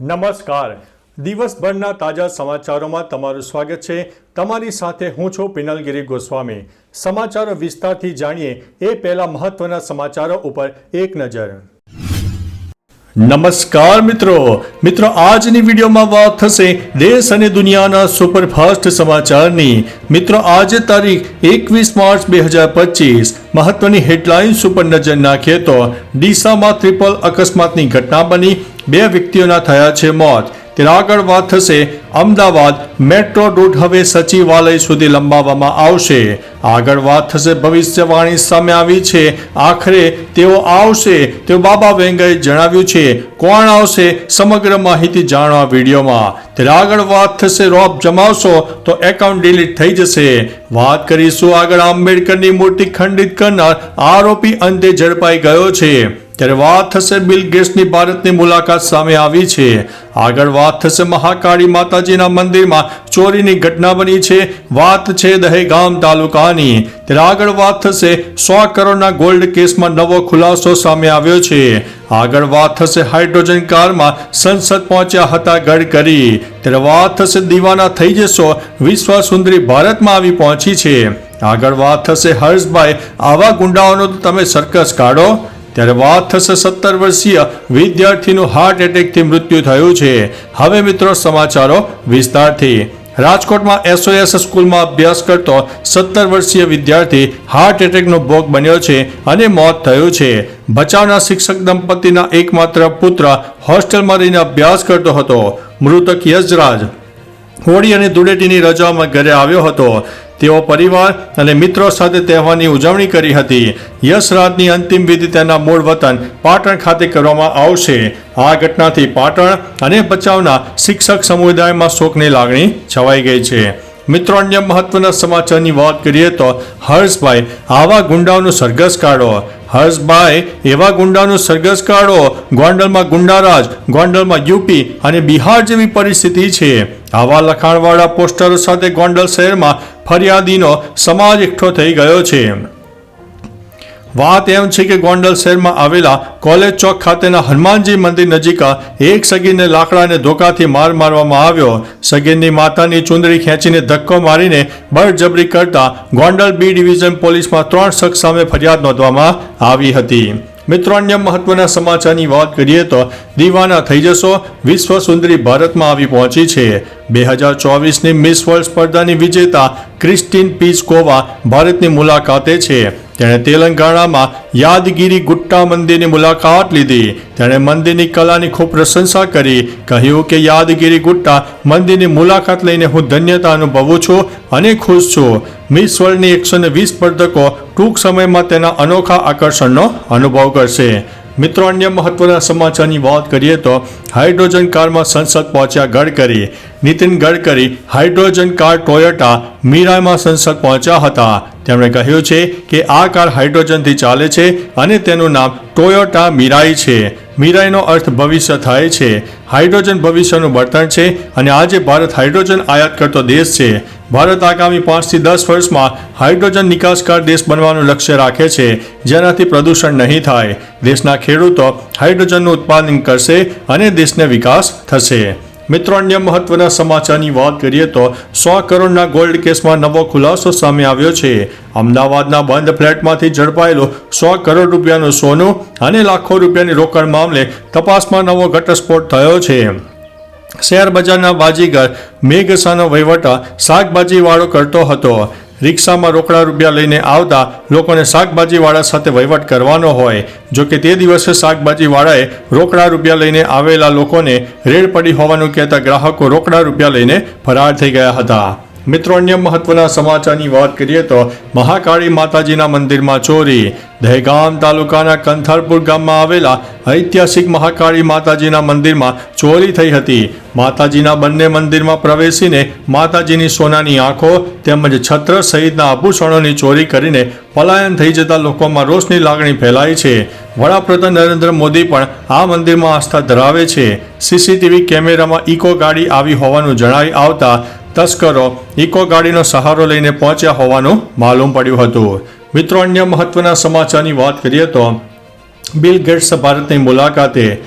નમસ્કાર. દિવસભરના તાજા સમાચારોમાં તમારું સ્વાગત છે. તમારી સાથે હું છું પિનલગીરી ગોસ્વામી. સમાચારો વિસ્તારથી જાણીએ એ પહેલા મહત્વના સમાચારો ઉપર એક નજર. નમસ્કાર મિત્રો. મિત્રો, આજની વિડીયોમાં વાત થશે દેશ અને દુનિયાના સુપરફાસ્ટ સમાચારની. મિત્રો, આજે તારીખ એકવીસ માર્ચ બે હજાર પચીસ. મહત્વની હેડલાઇન્સ ઉપર નજર નાખીએ તો ડીસામાં ટ્રિપલ અકસ્માતની ઘટના બની. બે વ્યક્તિઓના થયા છે મોત. તેના આગળ વાત થશે, અમદાવાદ મેટ્રો રૂટ હવે સચિવાલય સુધી લંબાવવામાં આવશે. આગળ વાત થશે, ભવિષ્યવાણી સામે આવી છે. આખરે તેઓ આવશે. તેઓ બાબા વેંગાએ જણાવ્યું છે, કોણ આવશે સમગ્ર માહિતી જાણવા વિડીયોમાં. ત્યારે આગળ વાત થશે રોપ જમાવશો તો એકાઉન્ટ ડિલીટ થઈ જશે. વાત કરીશું આગળ આંબેડકરની મૂર્તિ ખંડિત કરનાર આરોપી અંતે ઝડપાઈ ગયો છે. ત્યારે વાત થશે બિલ ગેટ્સની ભારતની મુલાકાત સામે આવી છે. આગળ વાત થશે મહાકાળી માતાજીના મંદિરમાં ચોરીની ઘટના બની છે. વાત છે દહેગામ તાલુકાની. ત્યારે આગળ વાત થશે સો કરોડના ગોલ્ડ કેસમાં નવો ખુલાસો સામે આવ્યો છે. આગળ વાત થશે હાઇડ્રોજન કારમાં સંસદ પહોંચ્યા હતા ગડકરી. ત્યારે વાત થશે દીવાના થઈ જશો વિશ્વ સુંદરી ભારતમાં આવી પહોંચી છે. આગળ વાત થશે હર્ષભાઈ, આવા ગુંડાઓનો તમે સર્કસ કાઢો. ત્યારે વાત થશે સત્તર વર્ષીય વિદ્યાર્થીનું હાર્ટ એટેકથી મૃત્યુ થયું છે. હવે મિત્રો સમાચારો વિસ્તારથી. રાજકોટમાં એસઓએસ સ્કૂલમાં અભ્યાસ કરતો સત્તર વર્ષીય વિદ્યાર્થી હાર્ટ એટેકનો ભોગ બન્યો છે અને મોત થયું છે. બચાવના શિક્ષક દંપતીના એકમાત્ર પુત્ર હોસ્ટેલમાં રહીને અભ્યાસ કરતો હતો. મૃતક યશરાજ હોળી અને ધૂળેટીની રજામાં ઘરે આવ્યો હતો. તેઓ પરિવાર અને મિત્રો સાથે તહેવારની ઉજવણી કરી હતી. યશરાજની અંતિમ વિધિ તેના મૂળ વતન પાટણ ખાતે કરવામાં આવશે. આ ઘટનાથી પાટણ અને બચાવના શિક્ષક સમુદાયમાં શોકની લાગણી છવાઈ ગઈ છે. મિત્રો, અન્ય મહત્વના સમાચારની વાત કરીએ તો હર્ષભાઈ, આવા ગુંડાઓનો સરઘસ કાઢો. હર્ષભાઈ, એવા ગુંડાનું સરઘસ કાઢો. ગોંડલમાં ગુંડારાજ, ગોંડલમાં યુપી અને બિહાર જેવી પરિસ્થિતિ છે. આવા લખાણવાળા પોસ્ટરો સાથે ગોંડલ શહેરમાં ફરિયાદીનો સમાજ એકઠો થઈ ગયો છે. વાત એમ છે કે ગોંડલ શહેરમાં આવેલા કોલેજ ચોક ખાતેના હનુમાનજી મંદિર નજીક એક સગીરને લાકડાને ધોકાથી માર મારવામાં આવ્યો. સગીરની માતાની ચુંદડી ખેંચીને ધક્કો મારીને બળજબરી કરતા ગોંડલ બી ડિવિઝન પોલીસમાં ત્રણ શખ્સ સામે ફરિયાદ નોંધવામાં આવી હતી. મિત્રો, અન્ય મહત્વના સમાચારની વાત કરીએ તો દીવાના થઈ જશો. વિશ્વ સુંદરી ભારતમાં આવી પહોંચી છે. બે હજાર ચોવીસની મિસ વર્લ્ડ સ્પર્ધાની વિજેતા ક્રિસ્ટીન પીસકોવા ભારતની મુલાકાતે છે. તેણે તેલંગાણામાં યાદગીરી ગુટ્ટા મંદિરની મુલાકાત લીધી. તેણે મંદિરની કલાની ખૂબ પ્રશંસા કરી. કહ્યું કે યાદગીરી ગુટ્ટા મંદિરની મુલાકાત લઈને હું ધન્યતા અનુભવું છું અને ખુશ છું. મિસ વર્લ્ડની એકસો ને વીસ સ્પર્ધકો ટૂંક સમયમાં તેના અનોખા આકર્ષણનો અનુભવ કરશે. મિત્રો, અન્ય મહત્વના સમાચારની વાત કરીએ તો હાઇડ્રોજન કારમાં સંસદ પહોંચ્યા Gadkari. Nitin Gadkari, hydrogen car Toyota મીરામાં સંસદ પહોંચ્યા હતા. તેમણે કહ્યું છે કે આ કાર હાઇડ્રોજનથી ચાલે છે અને તેનું નામ ટોયોટા મીરાઈ છે. મીરાઈનો અર્થ ભવિષ્ય થાય છે. હાઇડ્રોજન ભવિષ્યનું બળતણ છે અને આજે ભારત હાઇડ્રોજન આયાત કરતો દેશ છે. ભારત આગામી પાંચથી દસ વર્ષમાં હાઇડ્રોજન નિકાસકાર દેશ બનવાનું લક્ષ્ય રાખે છે, જેનાથી પ્રદૂષણ નહીં થાય. દેશના ખેડૂતો હાઇડ્રોજનનું ઉત્પાદન કરશે અને દેશને વિકાસ થશે. મિત્રો અન્ય મહત્વના સમાચારની વાત કરીએ તો સો કરોડના ગોલ્ડ કેસમાં નવો ખુલાસો સામે આવ્યો છે. અમદાવાદના બંધ ફ્લેટમાંથી ઝડપાયેલો સો કરોડ રૂપિયાનું સોનું અને લાખો રૂપિયાની રોકડ મામલે તપાસમાં નવો ઘટસ્ફોટ થયો છે. શેર બજારના બાજીગર મેઘસાનો વહીવટ શાકભાજીવાળો કરતો હતો. રિક્ષામાં રોકડા રૂપિયા લઈને આવતા લોકોને શાકભાજીવાળા સાથે વહીવટ કરવાનો હોય, જો કે તે દિવસે શાકભાજીવાળાએ રોકડા રૂપિયા લઈને આવેલા લોકોને રેડ પડી હોવાનું કહેતા ગ્રાહકો રોકડા રૂપિયા લઈને ફરાર થઈ ગયા હતા. મિત્રો, અન્ય મહત્વના સમાચારની વાત કરીએ તો મહાકાળી માતાજીના મંદિરમાં ચોરી. દહેગામ તાલુકાના કંથારપુર ગામમાં આવેલા ઐતિહાસિક મહાકાળી માતાજીના મંદિરમાં ચોરી થઈ હતી. માતાજીના બંને મંદિરમાં પ્રવેશીને માતાજીની સોનાની આંખો તેમજ છત્ર સહિતના આભૂષણોની ચોરી કરીને પલાયન થઈ જતા લોકોમાં રોષની લાગણી ફેલાઈ છે. વડાપ્રધાન નરેન્દ્ર મોદી પણ આ મંદિરમાં આસ્થા ધરાવે છે. સીસીટીવી કેમેરામાં ઇકો ગાડી આવી હોવાનું જણાઈ આવતા તસ્કરો ઇકો ગાડીનો સહારો લઈને પહોંચ્યા હોવાનું માલુમ પડ્યું હતું. મિત્રો, અન્ય મહત્વના સમાચારની વાત કરીએ તો બિલ ગેટ્સ ભારતની મુલાકાતે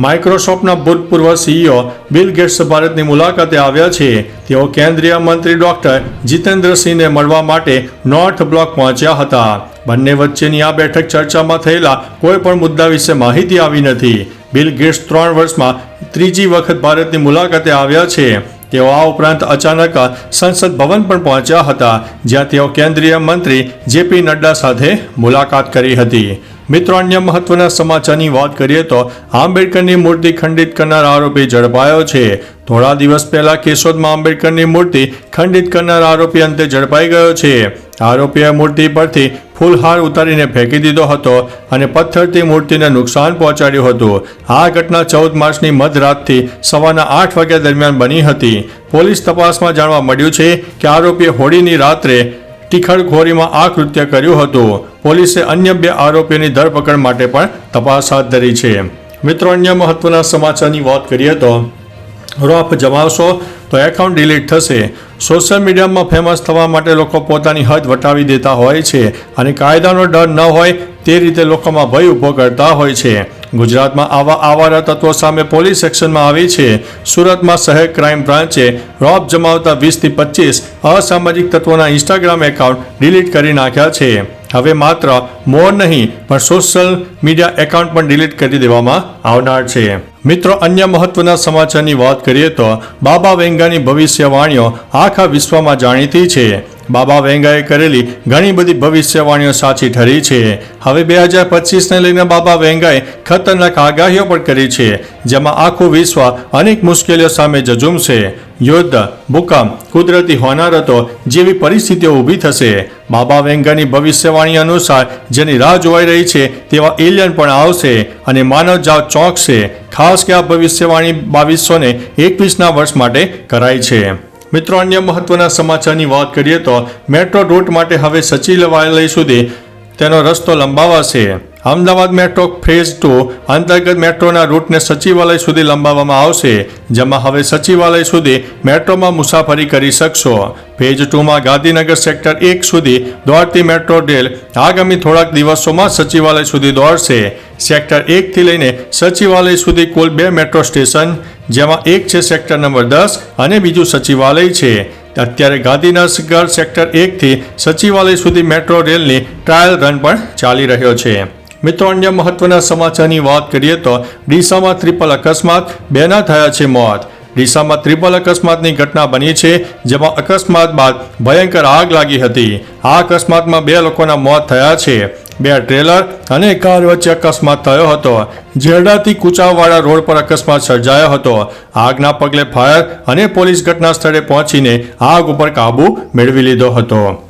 માઇક્રોસોફ્ટના ભૂતપૂર્વ સીઈઓ બિલ ગેટ્સ ભારતની મુલાકાતે આવ્યા છે. તેઓ કેન્દ્રીય મંત્રી ડોક્ટર જીતેન્દ્રસિંહને મળવા માટે નોર્થ બ્લોક પહોંચ્યા હતા. બંને વચ્ચેની આ બેઠક ચર્ચામાં થયેલા કોઈ પણ મુદ્દા વિશે માહિતી આવી નથી. બિલ ગેટ્સ ત્રણ વર્ષમાં ત્રીજી વખત ભારતની મુલાકાતે આવ્યા છે. તેઓ આ ઉપરાંત અચાનક સંસદ ભવન પણ પહોંચ્યા હતા, જ્યાં તેઓ કેન્દ્રીય મંત્રી જેપી નડ્ડા સાથે મુલાકાત કરી હતી. મિત્રો, અન્ય મહત્વના સમાચારની વાત કરીએ તો આંબેડકરની મૂર્તિ ખંડિત કરનાર આરોપી ઝડપાયો છે. થોડા દિવસ પહેલા કેશોદમાં આંબેડકરની મૂર્તિ ખંડિત કરનાર આરોપી અંતે ઝડપાઈ ગયો છે. આરોપીએ મૂર્તિ પરથી ફૂલહાર ઉતારીને ફેંકી દીધો હતો અને પથ્થરથી મૂર્તિને નુકસાન પહોંચાડ્યું હતું. આ ઘટના ચૌદ માર્ચની મધરાતથી સવારના આઠ વાગ્યા દરમિયાન બની હતી. પોલીસ તપાસમાં જાણવા મળ્યું છે કે આરોપીએ હોળીની રાત્રે ટીખળખોરીમાં આ કૃત્ય કર્યું હતું. પોલીસે અન્ય બે આરોપીઓની ધરપકડ માટે પણ તપાસ હાથ ધરી છે. મિત્રો, અન્ય મહત્વના સમાચારની વાત કરીએ તો રોફ જમાવશો તો એકાઉન્ટ ડિલીટ થશે. સોશિયલ મીડિયામાં ફેમસ થવા માટે લોકો પોતાની હદ વટાવી દેતા હોય છે અને કાયદાનો ડર ન હોય તે રીતે લોકોમાં ભય ઊભો કરતા હોય છે. ગુજરાતમાં આવા આવારા તત્વો સામે પોલીસ એક્શનમાં આવી છે. સુરતમાં શહેર ક્રાઇમ બ્રાન્ચે રોબ જમાવતા વીસથી પચીસ અસામાજિક તત્વોના ઇન્સ્ટાગ્રામ એકાઉન્ટ ડિલીટ કરી નાખ્યા છે. હવે માત્ર મોર નહીં, પણ સોશિયલ મીડિયા એકાઉન્ટ પણ ડિલીટ કરી દેવામાં આવનાર છે. મિત્રો અન્ય મહત્વના સમાચારની વાત કરીએ તો બાબા વેંગાની ભવિષ્યવાણીઓ આખા વિશ્વમાં જાણીતી છે. બાબા વેંગાએ કરેલી ઘણી બધી ભવિષ્યવાણીઓ સાચી ઠરી છે. હવે બે હજાર પચીસને લઈને બાબા વેંગાએ ખતરનાક આગાહીઓ પણ કરી છે, જેમાં આખું વિશ્વ અનેક મુશ્કેલીઓ સામે જજુમશે યુદ્ધ, ભૂકંપ, કુદરતી હોનારતો જેવી પરિસ્થિતિઓ ઊભી થશે. બાબા વેંગાની ભવિષ્યવાણી અનુસાર જેની રાહ જોવાઈ રહી છે તેવા એલિયન પણ આવશે અને માનવજાત ચોંકશે, ખાસ કે આ ભવિષ્યવાણી બાવીસો ને એકવીસના વર્ષ માટે કરાઈ છે. મિત્રો, અન્ય મહત્વના સમાચારની વાત કરીએ તો મેટ્રો રૂટ માટે હવે સચિવાલય સુધી તેનો રસ્તો લંબાવાશે. અમદાવાદ મેટ્રો ફેઝ ટુ અંતર્ગત મેટ્રોના રૂટને સચિવાલય સુધી લંબાવવામાં આવશે, જેમાં હવે સચિવાલય સુધી મેટ્રોમાં મુસાફરી કરી શકશો. ફેઝ ટુમાં ગાંધીનગર સેક્ટર એક સુધી દોડતી મેટ્રો રેલ આગામી થોડાક દિવસોમાં સચિવાલય સુધી દોડશે. સેક્ટર એકથી લઈને સચિવાલય સુધી કુલ બે મેટ્રો સ્ટેશન, જેમાં એક છે સેક્ટર નંબર દસ અને બીજું સચિવાલય છે. અત્યારે ગાંધીનગર સેક્ટર એકથી સચિવાલય સુધી મેટ્રો રેલની ટ્રાયલ રન પણ ચાલી રહ્યો છે. મિત્રો, અન્ય મહત્વના સમાચારની વાત કરીએ તો ડીસામાં ત્રિપલ અકસ્માત, બેના થયા છે મોત. ડીસામાં ત્રિપલ અકસ્માતની ઘટના બની છે, જેમાં અકસ્માત બાદ ભયંકર આગ લાગી હતી. આ અકસ્માતમાં બે લોકોના મોત થયા છે. બે ટ્રેલર અને કાર વચ્ચે અકસ્માત થયો હતો. જેરડાથી કુચાવાડા રોડ પર અકસ્માત સર્જાયો હતો. આગના પગલે ફાયર અને પોલીસ ઘટના સ્થળે પહોંચીને આગ ઉપર કાબુ મેળવી લીધો હતો.